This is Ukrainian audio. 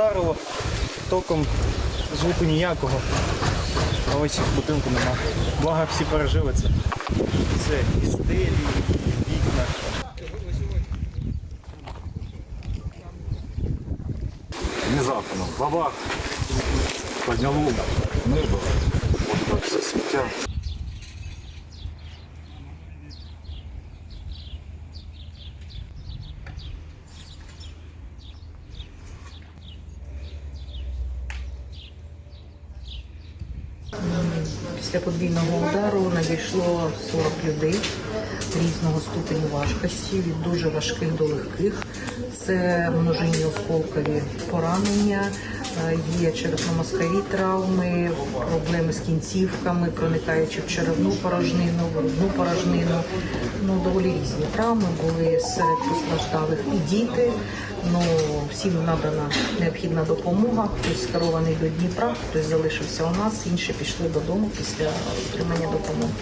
вдарило током звуку ніякого. А ось будинку нема. Благо всі пережили це. Це і стелі, і вікна. Внезапно. Бабах. Подняло небо. Вот так все сміття. Після подвійного удару надійшло 40 людей різного ступеню важкості, від дуже важких до легких. Це множинні осколкові поранення, є черепно-мозкові травми, проблеми з кінцівками, проникаючи в черевну порожнину, в грудну порожнину. Ну, доволі різні травми були серед постраждалих і діти. Ну, всім надана необхідна допомога. Хтось скерований до Дніпра, хтось залишився у нас, інші пішли додому після отримання допомоги.